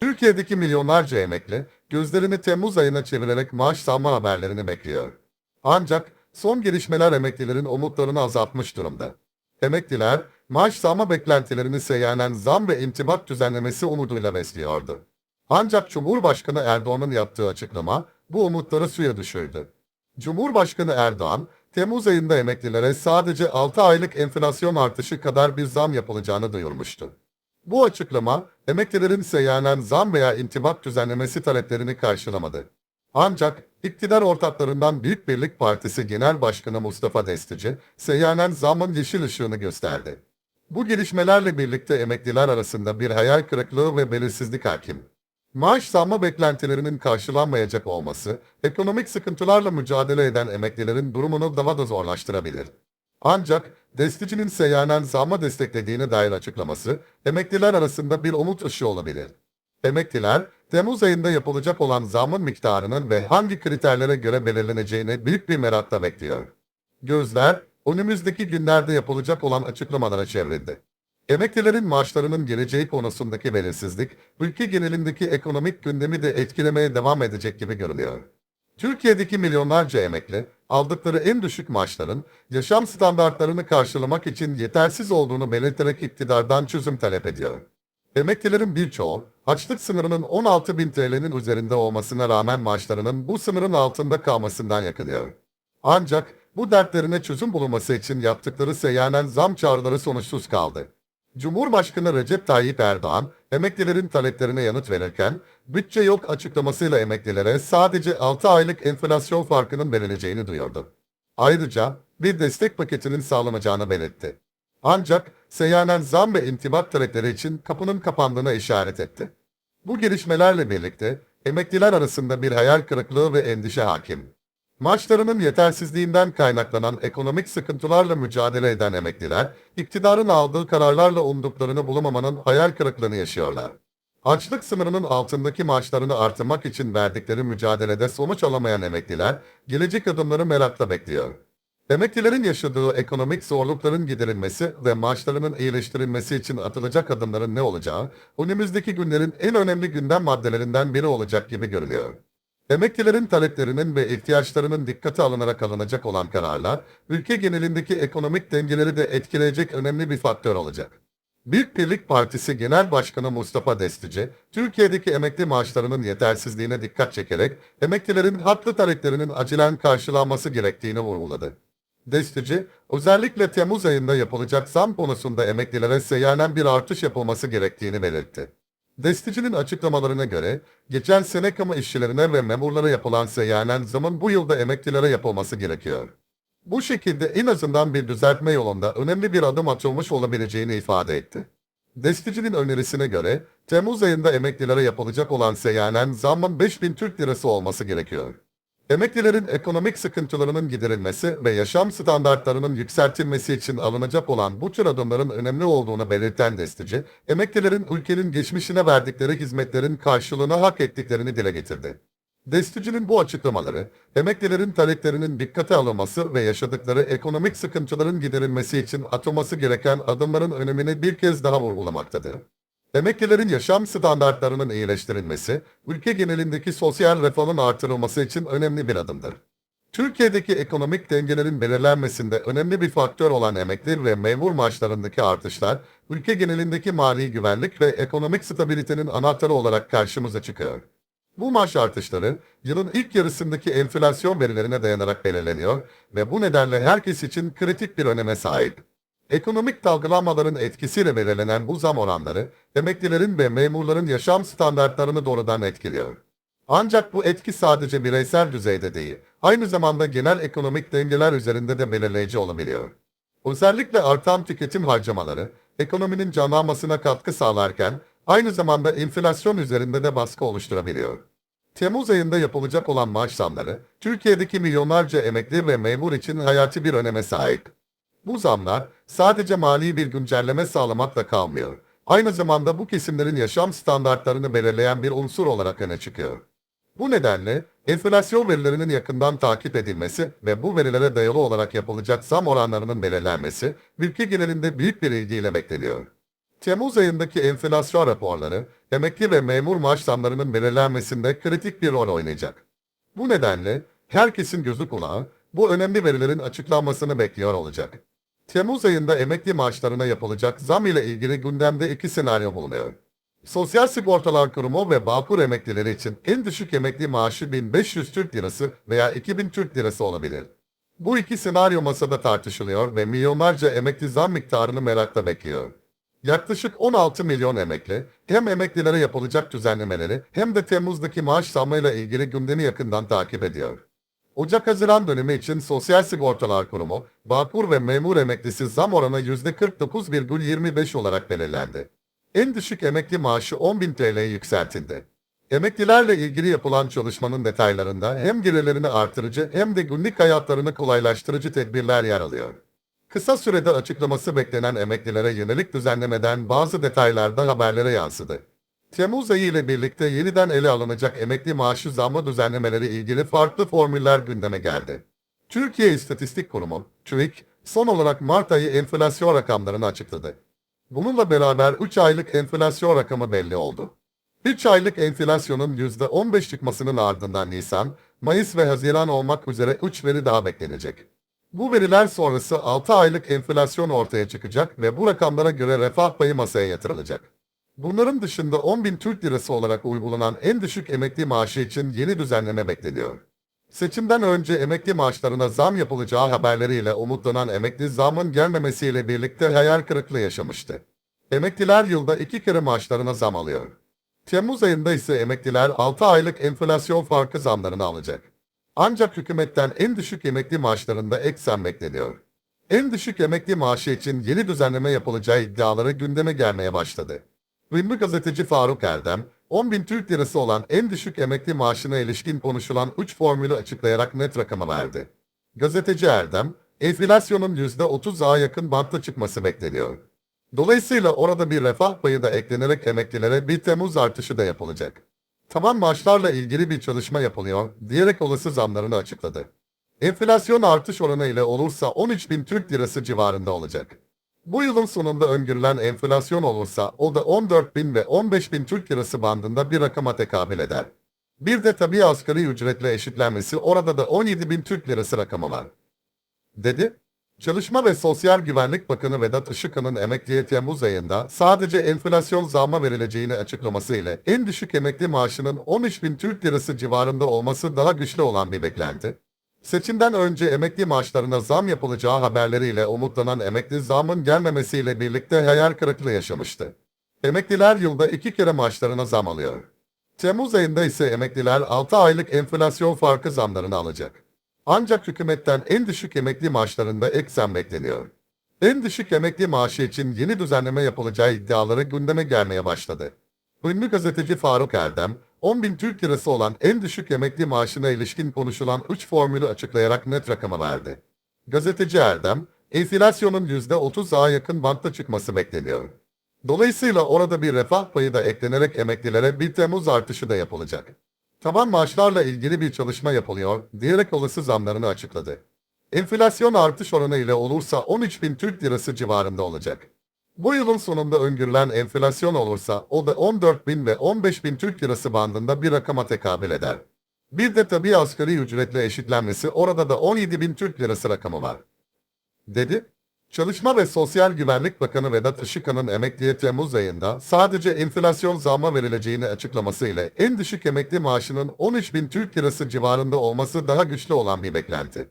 Türkiye'deki milyonlarca emekli, gözlerini Temmuz ayına çevirerek maaş zamma haberlerini bekliyor. Ancak son gelişmeler emeklilerin umutlarını azaltmış durumda. Emekliler, maaş zamma beklentilerini seyyanen zam ve intibak düzenlemesi umuduyla besliyordu. Ancak Cumhurbaşkanı Erdoğan'ın yaptığı açıklama bu umutları suya düşürdü. Cumhurbaşkanı Erdoğan, Temmuz ayında emeklilere sadece 6 aylık enflasyon artışı kadar bir zam yapılacağını duyurmuştu. Bu açıklama, emeklilerin seyyanen zam veya intibak düzenlemesi taleplerini karşılamadı. Ancak iktidar ortaklarından Büyük Birlik Partisi Genel Başkanı Mustafa Destici, seyyanen zamın yeşil ışığını gösterdi. Bu gelişmelerle birlikte emekliler arasında bir hayal kırıklığı ve belirsizlik hakim. Maaş zammı beklentilerinin karşılanmayacak olması, ekonomik sıkıntılarla mücadele eden emeklilerin durumunu daha da zorlaştırabilir. Ancak Destici'nin seyyanen zamma desteklediğine dair açıklaması, emekliler arasında bir umut ışığı olabilir. Emekliler, Temmuz ayında yapılacak olan zammın miktarının ve hangi kriterlere göre belirleneceğini büyük bir merakla bekliyor. Gözler, önümüzdeki günlerde yapılacak olan açıklamalara çevrildi. Emeklilerin maaşlarının geleceği konusundaki belirsizlik, ülke genelindeki ekonomik gündemi de etkilemeye devam edecek gibi görünüyor. Türkiye'deki milyonlarca emekli, aldıkları en düşük maaşların, yaşam standartlarını karşılamak için yetersiz olduğunu belirterek iktidardan çözüm talep ediyor. Emeklilerin birçoğu, açlık sınırının 16 bin TL'nin üzerinde olmasına rağmen maaşlarının bu sınırın altında kalmasından yakınıyor. Ancak bu dertlerine çözüm bulunması için yaptıkları seyyanen zam çağrıları sonuçsuz kaldı. Cumhurbaşkanı Recep Tayyip Erdoğan, emeklilerin taleplerine yanıt verirken, bütçe yok açıklamasıyla emeklilere sadece 6 aylık enflasyon farkının verileceğini duyurdu. Ayrıca bir destek paketinin sağlanacağını belirtti. Ancak seyyanen zam ve intibak talepleri için kapının kapandığına işaret etti. Bu gelişmelerle birlikte emekliler arasında bir hayal kırıklığı ve endişe hakim. Maaşlarının yetersizliğinden kaynaklanan ekonomik sıkıntılarla mücadele eden emekliler, iktidarın aldığı kararlarla umduklarını bulamamanın hayal kırıklığını yaşıyorlar. Açlık sınırının altındaki maaşlarını artırmak için verdikleri mücadelede sonuç alamayan emekliler, gelecek adımları merakla bekliyor. Emeklilerin yaşadığı ekonomik zorlukların giderilmesi ve maaşlarının iyileştirilmesi için atılacak adımların ne olacağı, önümüzdeki günlerin en önemli gündem maddelerinden biri olacak gibi görünüyor. Emeklilerin taleplerinin ve ihtiyaçlarının dikkate alınarak alınacak olan kararlar, ülke genelindeki ekonomik dengeleri de etkileyecek önemli bir faktör olacak. Büyük Birlik Partisi Genel Başkanı Mustafa Destici, Türkiye'deki emekli maaşlarının yetersizliğine dikkat çekerek, emeklilerin haklı taleplerinin acilen karşılanması gerektiğini vurguladı. Destici, özellikle Temmuz ayında yapılacak zam konusunda emeklilere seyyanen bir artış yapılması gerektiğini belirtti. Destici'nin açıklamalarına göre, geçen sene kamu işçilerine ve memurlara yapılan seyyanen zamın bu yılda emeklilere yapılması gerekiyor. Bu şekilde en azından bir düzeltme yolunda önemli bir adım atılmış olabileceğini ifade etti. Destici'nin önerisine göre, Temmuz ayında emeklilere yapılacak olan seyyanen zammın 5000 Türk Lirası olması gerekiyor. Emeklilerin ekonomik sıkıntılarının giderilmesi ve yaşam standartlarının yükseltilmesi için alınacak olan bu tür adımların önemli olduğunu belirten destici, emeklilerin ülkenin geçmişine verdikleri hizmetlerin karşılığını hak ettiklerini dile getirdi. Destici'nin bu açıklamaları, emeklilerin taleplerinin dikkate alınması ve yaşadıkları ekonomik sıkıntıların giderilmesi için atılması gereken adımların önemini bir kez daha vurgulamaktadır. Emeklilerin yaşam standartlarının iyileştirilmesi, ülke genelindeki sosyal refahın artırılması için önemli bir adımdır. Türkiye'deki ekonomik dengelerin belirlenmesinde önemli bir faktör olan emekli ve memur maaşlarındaki artışlar, ülke genelindeki mali güvenlik ve ekonomik stabilitenin anahtarı olarak karşımıza çıkıyor. Bu maaş artışları, yılın ilk yarısındaki enflasyon verilerine dayanarak belirleniyor ve bu nedenle herkes için kritik bir öneme sahip. Ekonomik dalgalanmaların etkisiyle belirlenen bu zam oranları, emeklilerin ve memurların yaşam standartlarını doğrudan etkiliyor. Ancak bu etki sadece bireysel düzeyde değil, aynı zamanda genel ekonomik dengeler üzerinde de belirleyici olabiliyor. Özellikle artan tüketim harcamaları, ekonominin canlanmasına katkı sağlarken, aynı zamanda enflasyon üzerinde de baskı oluşturabiliyor. Temmuz ayında yapılacak olan maaş zamları, Türkiye'deki milyonlarca emekli ve memur için hayati bir öneme sahip. Bu zamlar sadece mali bir güncelleme sağlamakla kalmıyor. Aynı zamanda bu kesimlerin yaşam standartlarını belirleyen bir unsur olarak öne çıkıyor. Bu nedenle enflasyon verilerinin yakından takip edilmesi ve bu verilere dayalı olarak yapılacak zam oranlarının belirlenmesi ülke genelinde büyük bir ilgiyle bekleniyor. Temmuz ayındaki enflasyon raporları, emekli ve memur maaş zamlarının belirlenmesinde kritik bir rol oynayacak. Bu nedenle herkesin gözü kulağı bu önemli verilerin açıklanmasını bekliyor olacak. Temmuz ayında emekli maaşlarına yapılacak zam ile ilgili gündemde iki senaryo bulunuyor. Sosyal Sigortalar Kurumu ve Bağkur emeklileri için en düşük emekli maaşı 1500 Türk Lirası veya 2000 Türk Lirası olabilir. Bu iki senaryo masada tartışılıyor ve milyonlarca emekli zam miktarını merakla bekliyor. Yaklaşık 16 milyon emekli hem emeklilere yapılacak düzenlemeleri hem de Temmuz'daki maaş zammıyla ilgili gündemi yakından takip ediyor. Ocak-Haziran dönemi için Sosyal Sigortalar Kurumu, Bağkur ve memur emeklisi zam oranı %49,25 olarak belirlendi. En düşük emekli maaşı 10.000 TL'ye yükseltildi. Emeklilerle ilgili yapılan çalışmanın detaylarında hem gelirlerini artırıcı hem de günlük hayatlarını kolaylaştırıcı tedbirler yer alıyor. Kısa sürede açıklaması beklenen emeklilere yönelik düzenlemeden bazı detaylar da haberlere yansıdı. Temmuz ayı ile birlikte yeniden ele alınacak emekli maaşı zammı düzenlemeleri ilgili farklı formüller gündeme geldi. Türkiye İstatistik Kurumu, TÜİK, son olarak Mart ayı enflasyon rakamlarını açıkladı. Bununla beraber 3 aylık enflasyon rakamı belli oldu. 3 aylık enflasyonun %15 çıkmasının ardından Nisan, Mayıs ve Haziran olmak üzere 3 veri daha beklenecek. Bu veriler sonrası 6 aylık enflasyon ortaya çıkacak ve bu rakamlara göre refah payı masaya yatırılacak. Bunların dışında 10.000 Türk Lirası olarak uygulanan en düşük emekli maaşı için yeni düzenleme bekleniyor. Seçimden önce emekli maaşlarına zam yapılacağı haberleriyle umutlanan emekli zamın gelmemesiyle birlikte hayal kırıklığı yaşamıştı. Emekliler yılda iki kere maaşlarına zam alıyor. Temmuz ayında ise emekliler 6 aylık enflasyon farkı zamlarını alacak. Ancak hükümetten en düşük emekli maaşlarında ek zam bekleniyor. En düşük emekli maaşı için yeni düzenleme yapılacağı iddiaları gündeme gelmeye başladı. Ünlü gazeteci Faruk Erdem, 10.000 Türk Lirası olan en düşük emekli maaşına ilişkin konuşulan 3 formülü açıklayarak net rakamı verdi. Gazeteci Erdem, enflasyonun %30'a yakın bantta çıkması bekleniyor. Dolayısıyla orada bir refah payı da eklenerek emeklilere 1 Temmuz artışı da yapılacak. Taban maaşlarla ilgili bir çalışma yapılıyor diyerek olası zamlarını açıkladı. Enflasyon artış oranı ile olursa 13 bin Türk Lirası civarında olacak. Bu yılın sonunda öngörülen enflasyon olursa o da 14 bin ve 15 bin Türk Lirası bandında bir rakama tekabül eder. Bir de tabii asgari ücretle eşitlenmesi orada da 17 bin Türk Lirası rakamı var. Dedi. Çalışma ve Sosyal Güvenlik Bakanı Vedat Işıkhan'ın emekliye Temmuz ayında sadece enflasyon zamma verileceğini açıklaması ile en düşük emekli maaşının 13 bin Türk Lirası civarında olması daha güçlü olan bir beklenti. Seçimden önce emekli maaşlarına zam yapılacağı haberleriyle umutlanan emekli zamın gelmemesiyle birlikte hayal kırıklığı yaşamıştı. Emekliler yılda iki kere maaşlarına zam alıyor. Temmuz ayında ise emekliler 6 aylık enflasyon farkı zamlarını alacak. Ancak hükümetten en düşük emekli maaşlarında ek zam bekleniyor. En düşük emekli maaşı için yeni düzenleme yapılacağı iddiaları gündeme gelmeye başladı. Ünlü gazeteci Faruk Erdem, 10 bin Türk lirası olan en düşük emekli maaşına ilişkin konuşulan 3 formülü açıklayarak net rakamı verdi. Gazeteci Erdem, enflasyonun %30'a yakın bantta çıkması bekleniyor. Dolayısıyla orada bir refah payı da eklenerek emeklilere 1 Temmuz artışı da yapılacak. Taban maaşlarla ilgili bir çalışma yapılıyor diyerek olası zamlarını açıkladı. Enflasyon artış oranı ile olursa 13 bin Türk Lirası civarında olacak. Bu yılın sonunda öngörülen enflasyon olursa o da 14 bin ve 15 bin Türk Lirası bandında bir rakama tekabül eder. Bir de tabii asgari ücretle eşitlenmesi orada da 17 bin Türk Lirası rakamı var. Dedi. Çalışma ve Sosyal Güvenlik Bakanı Vedat Işıkhan'ın emekliye Temmuz ayında sadece enflasyon zamma verileceğini açıklaması ile en düşük emekli maaşının 13 bin Türk Lirası civarında olması daha güçlü olan bir beklenti.